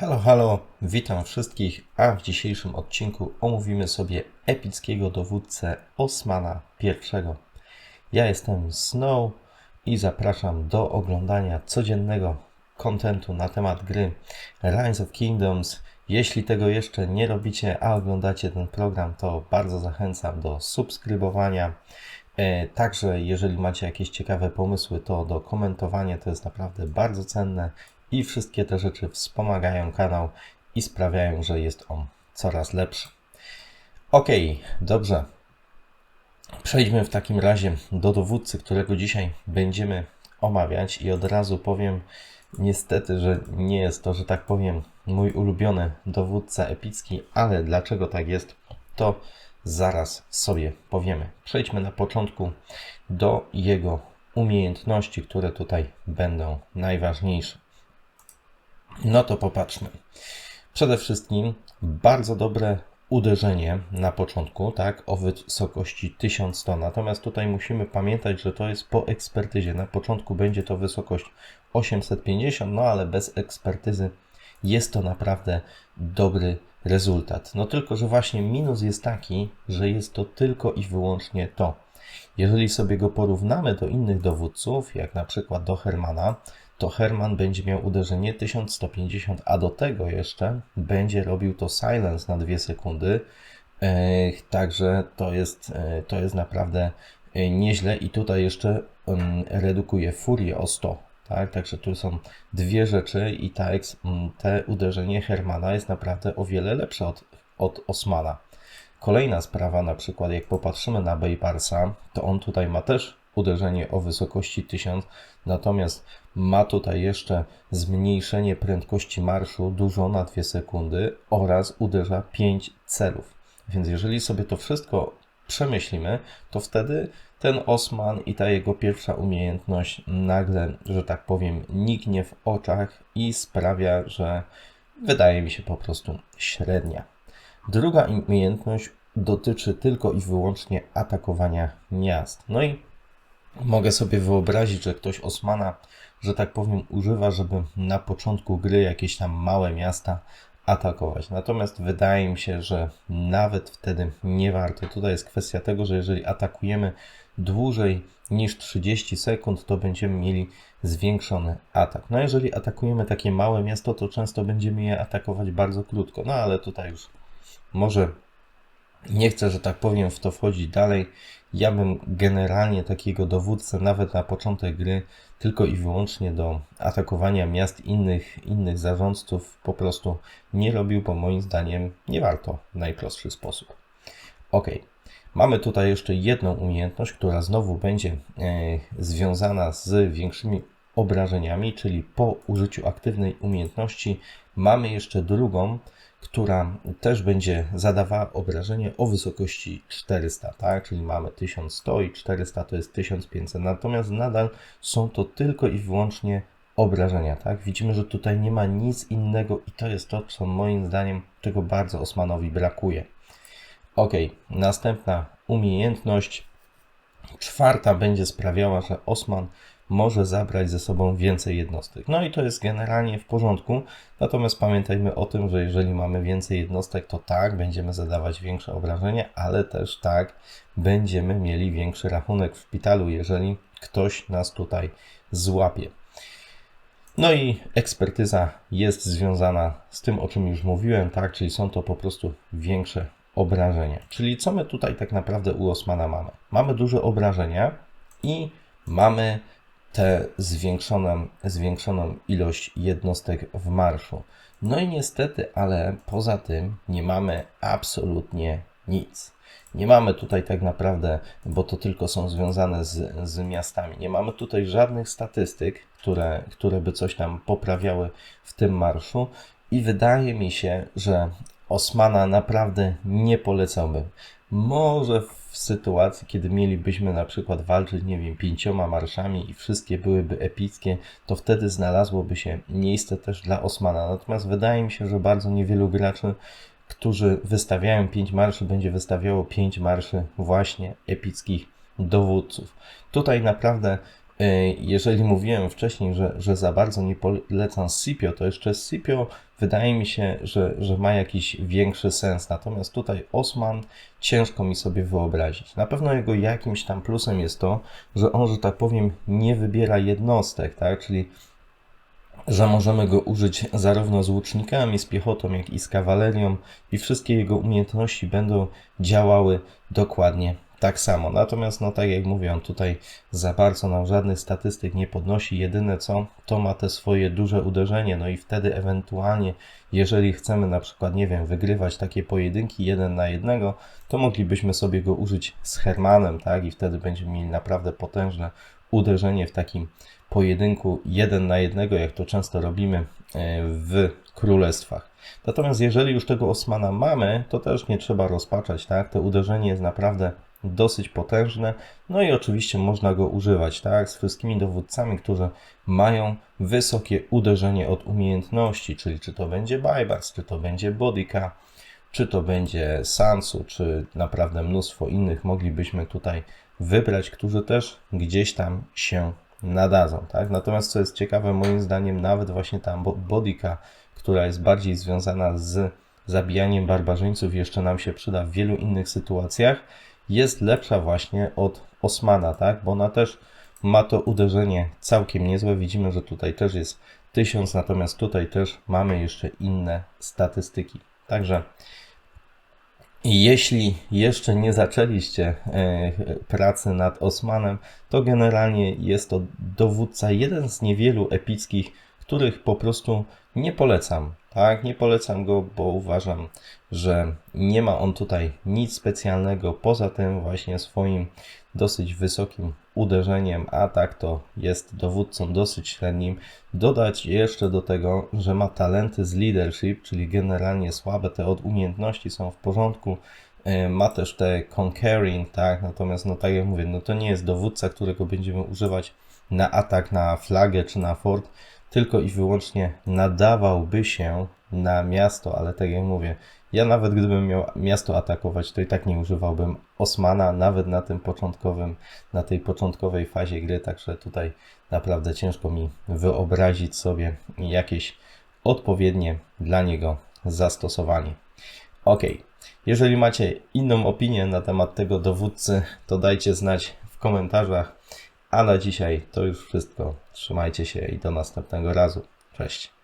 Halo, halo, witam wszystkich, a w dzisiejszym odcinku omówimy sobie epickiego dowódcę Osmana I. Ja jestem Snow i zapraszam do oglądania codziennego kontentu na temat gry Rise of Kingdoms. Jeśli tego jeszcze nie robicie, a oglądacie ten program, to bardzo zachęcam do subskrybowania. E, Także, jeżeli macie jakieś ciekawe pomysły, to do komentowania to jest naprawdę bardzo cenne i wszystkie te rzeczy wspomagają kanał i sprawiają, że jest on coraz lepszy. Ok, dobrze. Przejdźmy w takim razie do dowódcy, którego dzisiaj będziemy omawiać i od razu powiem niestety, że nie jest to, że tak powiem, mój ulubiony dowódca epicki, ale dlaczego tak jest, to zaraz sobie powiemy. Przejdźmy na początku do jego umiejętności, które tutaj będą najważniejsze. No to popatrzmy. Przede wszystkim bardzo dobre uderzenie na początku, tak, o wysokości 1100. Natomiast tutaj musimy pamiętać, że to jest po ekspertyzie. Na początku będzie to wysokość 850, no ale bez ekspertyzy jest to naprawdę dobry rezultat. No tylko, że właśnie minus jest taki, że jest to tylko i wyłącznie to. Jeżeli sobie go porównamy do innych dowódców, jak na przykład do Hermana, to Herman będzie miał uderzenie 1150, a do tego jeszcze będzie robił to silence na 2 sekundy. E, także to jest, e, to jest naprawdę e, nieźle i tutaj jeszcze mm, redukuje furię o 100. Tak? Także tu są dwie rzeczy i ta, mm, te uderzenie Hermana jest naprawdę o wiele lepsze od, od Osmana. Kolejna sprawa, na przykład jak popatrzymy na Bayparsa, to on tutaj ma też uderzenie o wysokości 1000, natomiast ma tutaj jeszcze zmniejszenie prędkości marszu dużo na 2 sekundy oraz uderza 5 celów. Więc jeżeli sobie to wszystko przemyślimy, to wtedy ten Osman i ta jego pierwsza umiejętność nagle, że tak powiem, niknie w oczach i sprawia, że wydaje mi się po prostu średnia. Druga umiejętność dotyczy tylko i wyłącznie atakowania miast. No i mogę sobie wyobrazić, że ktoś Osmana, że tak powiem, używa, żeby na początku gry jakieś tam małe miasta atakować. Natomiast wydaje mi się, że nawet wtedy nie warto. Tutaj jest kwestia tego, że jeżeli atakujemy dłużej niż 30 sekund, to będziemy mieli zwiększony atak. No jeżeli atakujemy takie małe miasto, to często będziemy je atakować bardzo krótko. No ale tutaj już może nie chcę, że tak powiem, w to wchodzić dalej. Ja bym generalnie takiego dowódcę, nawet na początek gry, tylko i wyłącznie do atakowania miast innych, innych zarządców po prostu nie robił, bo moim zdaniem nie warto w najprostszy sposób. Ok. Mamy tutaj jeszcze jedną umiejętność, która znowu będzie e, związana z większymi obrażeniami, czyli po użyciu aktywnej umiejętności mamy jeszcze drugą, która też będzie zadawała obrażenie o wysokości 400, tak? Czyli mamy 1100 i 400 to jest 1500. Natomiast nadal są to tylko i wyłącznie obrażenia, tak? Widzimy, że tutaj nie ma nic innego i to jest to, co moim zdaniem tego bardzo Osmanowi brakuje. Ok, następna umiejętność. Czwarta będzie sprawiała, że Osman może zabrać ze sobą więcej jednostek. No i to jest generalnie w porządku, natomiast pamiętajmy o tym, że jeżeli mamy więcej jednostek, to tak, będziemy zadawać większe obrażenia, ale też tak, będziemy mieli większy rachunek w szpitalu, jeżeli ktoś nas tutaj złapie. No i ekspertyza jest związana z tym, o czym już mówiłem, tak, czyli są to po prostu większe obrażenia. Czyli co my tutaj tak naprawdę u Osmana mamy? Mamy duże obrażenia i mamy tę zwiększoną, zwiększoną ilość jednostek w marszu. No i niestety, ale poza tym nie mamy absolutnie nic. Nie mamy tutaj tak naprawdę, bo to tylko są związane z, z miastami, nie mamy tutaj żadnych statystyk, które, które by coś tam poprawiały w tym marszu. I wydaje mi się, że Osmana naprawdę nie polecałbym. Może w sytuacji, kiedy mielibyśmy na przykład walczyć, nie wiem, pięcioma marszami i wszystkie byłyby epickie, to wtedy znalazłoby się miejsce też dla Osmana. Natomiast wydaje mi się, że bardzo niewielu graczy, którzy wystawiają pięć marszy, będzie wystawiało pięć marszy właśnie epickich dowódców. Tutaj naprawdę Jeżeli mówiłem wcześniej, że, że za bardzo nie polecam Scipio, to jeszcze Scipio wydaje mi się, że, że ma jakiś większy sens. Natomiast tutaj Osman ciężko mi sobie wyobrazić. Na pewno jego jakimś tam plusem jest to, że on, że tak powiem, nie wybiera jednostek, tak? Czyli że możemy go użyć zarówno z łucznikami, z piechotą, jak i z kawalerią i wszystkie jego umiejętności będą działały dokładnie tak samo. Natomiast, no tak jak mówię, on tutaj za bardzo nam żadnych statystyk nie podnosi. Jedyne co, to ma te swoje duże uderzenie, no i wtedy ewentualnie, jeżeli chcemy na przykład, nie wiem, wygrywać takie pojedynki jeden na jednego, to moglibyśmy sobie go użyć z Hermanem, tak? I wtedy będziemy mieli naprawdę potężne uderzenie w takim pojedynku jeden na jednego, jak to często robimy e, w królestwach. Natomiast jeżeli już tego Osmana mamy, to też nie trzeba rozpaczać, tak? To uderzenie jest naprawdę dosyć potężne, no i oczywiście można go używać, tak? Z wszystkimi dowódcami, którzy mają wysokie uderzenie od umiejętności, czyli czy to będzie Baibars, czy to będzie Bodyka, czy to będzie Sansu, czy naprawdę mnóstwo innych moglibyśmy tutaj wybrać, którzy też gdzieś tam się nadadzą, tak? Natomiast co jest ciekawe, moim zdaniem nawet właśnie ta bo- Bodyka, która jest bardziej związana z zabijaniem barbarzyńców, jeszcze nam się przyda w wielu innych sytuacjach, jest lepsza właśnie od Osmana, tak? Bo ona też ma to uderzenie całkiem niezłe. Widzimy, że tutaj też jest 1000, natomiast tutaj też mamy jeszcze inne statystyki. Także jeśli jeszcze nie zaczęliście e, pracy nad Osmanem, to generalnie jest to dowódca, jeden z niewielu epickich, których po prostu nie polecam. Tak, nie polecam go, bo uważam, że nie ma on tutaj nic specjalnego poza tym właśnie swoim dosyć wysokim uderzeniem, a tak to jest dowódcą dosyć średnim. Dodać jeszcze do tego, że ma talenty z leadership, czyli generalnie słabe te od umiejętności są w porządku. E, Ma też te conquering, tak, natomiast no tak jak mówię, no to nie jest dowódca, którego będziemy używać na atak na flagę czy na fort, tylko i wyłącznie nadawałby się na miasto, ale tak jak mówię, ja nawet gdybym miał miasto atakować, to i tak nie używałbym Osmana, nawet na tym początkowym, na tej początkowej fazie gry, także tutaj naprawdę ciężko mi wyobrazić sobie jakieś odpowiednie dla niego zastosowanie. Ok, jeżeli macie inną opinię na temat tego dowódcy, to dajcie znać w komentarzach. A na dzisiaj to już wszystko. Trzymajcie się i do następnego razu. Cześć.